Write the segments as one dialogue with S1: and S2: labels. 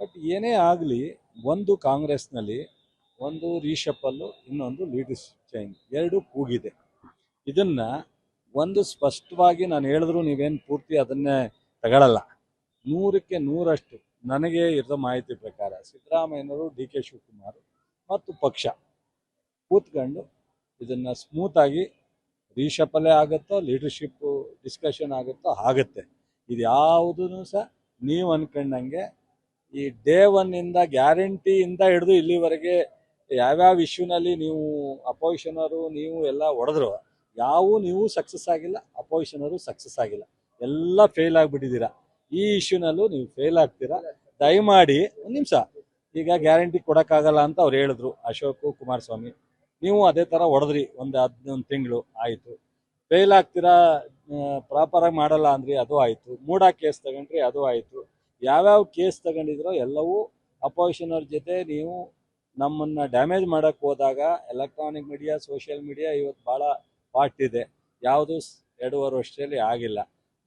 S1: But ಏನೇ ಆಗಲಿ, ಒಂದು ಕಾಂಗ್ರೆಸ್ನಲ್ಲಿ ಒಂದು ರೀಶಪ್ಪಲ್ಲು ಇನ್ನೊಂದು ಲೀಡರ್ಶಿಪ್ ಚೇಂಜ್ ಎರಡು ಕೂಗಿದೆ. ಇದನ್ನು ಒಂದು ಸ್ಪಷ್ಟವಾಗಿ ನಾನು ಹೇಳಿದ್ರು ನೀವೇನು ಪೂರ್ತಿ ಅದನ್ನೇ ತಗೊಳ್ಳಲ್ಲ ನೂರಕ್ಕೆ ನೂರಷ್ಟು ನನಗೆ ಇರೋ ಮಾಹಿತಿ ಪ್ರಕಾರ ಸಿದ್ದರಾಮಯ್ಯನವರು ಡಿ ಕೆ ಶಿವಕುಮಾರ್ ಮತ್ತು ಪಕ್ಷ ಕೂತ್ಕೊಂಡು ಇದನ್ನು ಸ್ಮೂತಾಗಿ ರೀಶಪ್ಪಲ್ಲೇ ಆಗುತ್ತೋ, ಲೀಡರ್ಶಿಪ್ಪು ಡಿಸ್ಕಷನ್ ಆಗುತ್ತೋ, ಆಗುತ್ತೆ. ಇದು ಯಾವುದೂ ಸಹ ನೀವು ಅನ್ಕೊಂಡಂಗೆ ಈ ಡೇ ಒನ್ ಇಂದ ಗ್ಯಾರಂಟಿ ಇಂದ ಹಿಡಿದು ಇಲ್ಲಿವರೆಗೆ ಯಾವ್ಯಾವ ಇಶ್ಯೂನಲ್ಲಿ ನೀವು ಅಪೋಸಿಷನರು ನೀವು ಎಲ್ಲ ಹೊಡೆದ್ರು ಯಾವೂ ನೀವು ಸಕ್ಸಸ್ ಆಗಿಲ್ಲ ಅಪೋಸಿಷನರು ಸಕ್ಸಸ್ ಆಗಿಲ್ಲ. ಎಲ್ಲ ಫೇಲ್ ಆಗಿಬಿಟ್ಟಿದ್ದೀರಾ. ಈ ಇಶ್ಯೂನಲ್ಲೂ ನೀವು ಫೇಲ್ ಆಗ್ತೀರಾ. ದಯಮಾಡಿ ಒಂದು ನಿಮಿಷ. ಈಗ ಗ್ಯಾರಂಟಿ ಕೊಡೋಕ್ಕಾಗಲ್ಲ ಅಂತ ಅವ್ರು ಹೇಳಿದ್ರು, ಅಶೋಕ್ ಕುಮಾರಸ್ವಾಮಿ. ನೀವು ಅದೇ ಥರ ಹೊಡೆದ್ರಿ, ಒಂದು ಹದಿನೊಂದು ತಿಂಗಳು ಆಯಿತು. ಫೇಲ್ ಆಗ್ತೀರಾ ಪ್ರಾಪರಾಗಿ ಮಾಡಲ್ಲ ಅಂದ್ರಿ, ಅದು ಆಯಿತು. ಮೂಡಾ ಕೇಸ್ ತಗೊಂಡ್ರಿ, ಅದು ಆಯಿತು. ಯಾವ್ಯಾವ ಕೇಸ್ ತಗೊಂಡಿದ್ರೋ ಎಲ್ಲವೂ ಅಪೋಸಿಷನ್ ಅವ್ರ ಜೊತೆ ನೀವು ನಮ್ಮನ್ನ ಡ್ಯಾಮೇಜ್ ಮಾಡೋಕ್ಕೆ ಹೋದಾಗ ಎಲೆಕ್ಟ್ರಾನಿಕ್ ಮೀಡಿಯಾ, ಸೋಷಿಯಲ್ ಮೀಡಿಯಾ ಇವತ್ತು ಭಾಳ ಪಾರ್ಟ್ ಇದೆ. ಯಾವುದು ಎರಡೂವರೆ ವರ್ಷದಲ್ಲಿ ಆಗಿಲ್ಲ.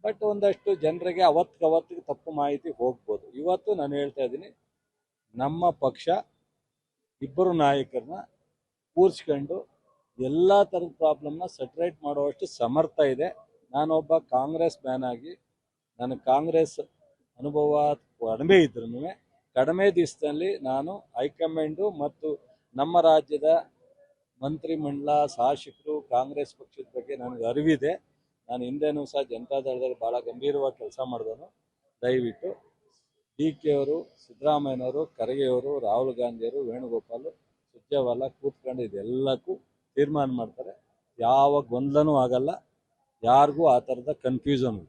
S1: ಬಟ್ ಒಂದಷ್ಟು ಜನರಿಗೆ ಅವತ್ತಿಗೆ ಅವತ್ತಿಗೆ ತಪ್ಪು ಮಾಹಿತಿ ಹೋಗ್ಬೋದು. ಇವತ್ತು ನಾನು ಹೇಳ್ತಾ ಇದ್ದೀನಿ, ನಮ್ಮ ಪಕ್ಷ ಇಬ್ಬರು ನಾಯಕರನ್ನ ಕೂರಿಸ್ಕೊಂಡು ಎಲ್ಲ ಥರದ ಪ್ರಾಬ್ಲಮ್ನ ಸೆಟ್ರೇಟ್ ಮಾಡುವಷ್ಟು ಸಮರ್ಥ ಇದೆ. ನಾನೊಬ್ಬ ಕಾಂಗ್ರೆಸ್ ಮ್ಯಾನ್ ಆಗಿ, ನಾನು ಕಾಂಗ್ರೆಸ್ ಅನುಭವ ಕಡಿಮೆ ಇದ್ರೂ ಕಡಿಮೆ ದಿವಸದಲ್ಲಿ ನಾನು ಹೈಕಮಾಂಡು ಮತ್ತು ನಮ್ಮ ರಾಜ್ಯದ ಮಂತ್ರಿಮಂಡಲ ಶಾಸಕರು, ಕಾಂಗ್ರೆಸ್ ಪಕ್ಷದ ಬಗ್ಗೆ ನನಗೆ ಅರಿವಿದೆ. ನಾನು ಹಿಂದೆನೂ ಸಹ ಜನತಾದಳದಲ್ಲಿ ಭಾಳ ಗಂಭೀರವಾಗಿ ಕೆಲಸ ಮಾಡಿದನು ದಯವಿಟ್ಟು ಡಿ ಕೆ ಅವರು ಸಿದ್ದರಾಮಯ್ಯನವರು, ಖರ್ಗೆಯವರು, ರಾಹುಲ್ ಗಾಂಧಿಯವರು, ವೇಣುಗೋಪಾಲ್, ಸುರ್ಜೇವಾಲ ಕೂತ್ಕೊಂಡು ಇದೆಲ್ಲಕ್ಕೂ ತೀರ್ಮಾನ ಮಾಡ್ತಾರೆ. ಯಾವ ಗೊಂದಲನೂ ಆಗಲ್ಲ. ಯಾರಿಗೂ ಆ ಥರದ ಕನ್ಫ್ಯೂಷನ್